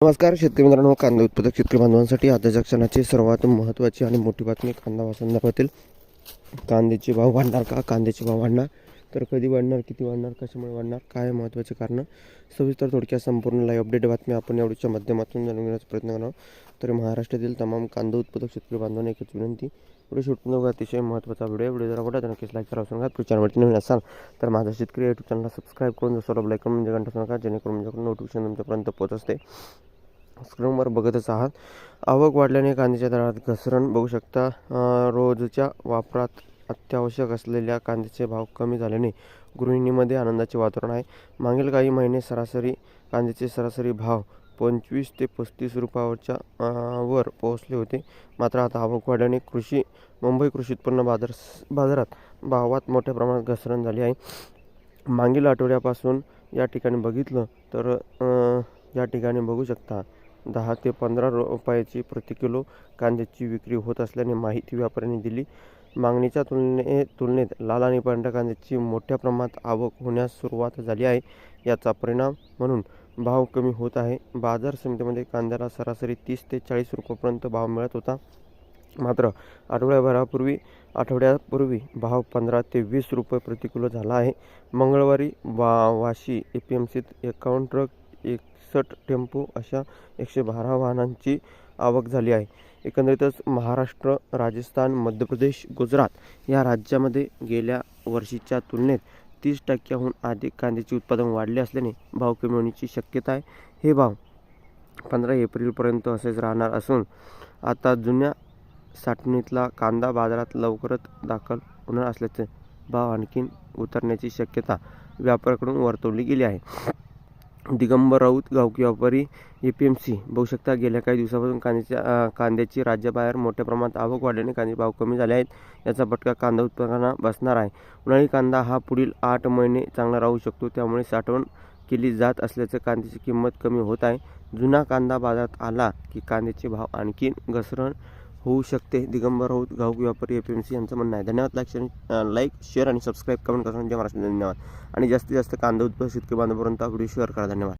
नमस्कार शेतकरी मित्रांनो कांदा उत्पादक शेतकरी बांधवांसाठी आताच्या क्षणाची सर्वात महत्त्वाची आणि मोठी बातमी कांदा वासंदर्भातील कांद्याचे भाव वाढणार का? कांद्याचे भाव वाढणार? तर कधी वाढणार किती वाढणार कशामुळे वाढणार? काय महत्त्वाचे कारणं? सविस्तर थोडक्यात संपूर्ण लाईव्ह अपडेट बातमी आपण एवढीच्या माध्यमातून जाणून घेण्याचा प्रयत्न करणार तर महाराष्ट्रातील तमाम कांदा उत्पादक शेतकरी बांधवांना एकच विनंती व्हिडिओ शूट अतिशय महत्त्वाचा व्हिडिओ व्हिडिओ जर आवडला तर नक्कीच लाईक करा सांगा तुम्ही चॅनलवरती नवीन असाल तर माझा शेतकरी यूट्यूब चॅनलला सबस्क्राईब करून जसं लाईक करून म्हणजे घंटा नका जेणेकरून माझ्याकडून नोटिफिकेशन तुमच्यापर्यंत पोहोचते स्क्रीनवर बघतच आहात. आवक वाढल्याने कांद्याच्या दरात घसरण. बघू शकता रोजच्या वापरात अत्यावश्यक असलेल्या कांद्याचे भाव कमी झाल्याने गृहिणीमध्ये आनंदाचे वातावरण आहे. मागील काही महिने सरासरी कांद्याचे सरासरी भाव पंचवीस ते पस्तीस रुपयावरच्या वर पोहोचले होते. मात्र आता आवक वाढल्याने कृषी मुंबई कृषी उत्पन्न बाजार बाजारात भावात मोठ्या प्रमाणात घसरण झाली आहे. मागील आठवड्यापासून या ठिकाणी बघितलं तर या ठिकाणी बघू शकता दहा ते पंधरा रुपयाची प्रति किलो कांद्याची विक्री होत असल्याने माहिती व्यापाऱ्यांनी दिली. मागणीच्या तुलने तुलनेत लाल आणि पांढऱ्या कांद्याची मोठ्या प्रमाणात आवक होण्यास सुरुवात झाली आहे. याचा परिणाम म्हणून भाव कमी होत आहे. बाजार समितीमध्ये कांद्याला सरासरी तीस ते चाळीस रुपयापर्यंत भाव मिळत होता. मात्र आठवड्याभरापूर्वी आठवड्यापूर्वी भाव पंधरा ते वीस रुपये प्रति किलो झाला आहे. मंगळवारी वा वाशी ए पी एम सीत एकावन्न ट्रक एकसष्ट टेम्पो अशा एकशे बारा वाहनांची आवक झाली आहे. एकंदरीतच महाराष्ट्र राजस्थान मध्य प्रदेश गुजरात या राज्यामध्ये गेल्या वर्षीच्या तुलनेत तीस टक्क्याहून अधिक कांद्याचे उत्पादन वाढले असल्याने भाव कमी होण्याची शक्यता आहे. हे भाव पंधरा एप्रिलपर्यंत असेच राहणार असून आता जुन्या साठणीतला कांदा बाजारात लवकरच दाखल होणार असल्याचे भाव आणखीन उतरण्याची शक्यता व्यापाऱ्याकडून वर्तवली गेली आहे. दिगंबर राऊत गावकी व्यापारी ए पी एम सी बघू शकता गेल्या काही दिवसापासून कांद्याच्या कांद्याची राज्याबाहेर मोठ्या प्रमाणात आवक वाढल्याने कांदे भाव कमी झाले आहेत. याचा फटका कांदा उत्पादकांना बसणार आहे. उन्हाळी कांदा हा पुढील आठ महिने चांगला राहू शकतो. त्यामुळे साठवण केली जात असल्याचं कांद्याची किंमत कमी होत आहे. जुना कांदा बाजारात आला की कांद्याचे भाव आणखीन घसरण होऊ शकते. दिगंबर होऊ घाऊक व्यापारी ए पी एम सी यांचं म्हणणं आहे. धन्यवाद. लाईक शेअर लाईक शेअर आणि सबस्क्राईब कमेंट करा जय महाराष्ट्र धन्यवाद. आणि जास्तीत जास्त कांदा उत्पादक शेतकरी बांधवापर्यंत व्हिडिओ शेअर करा. धन्यवाद.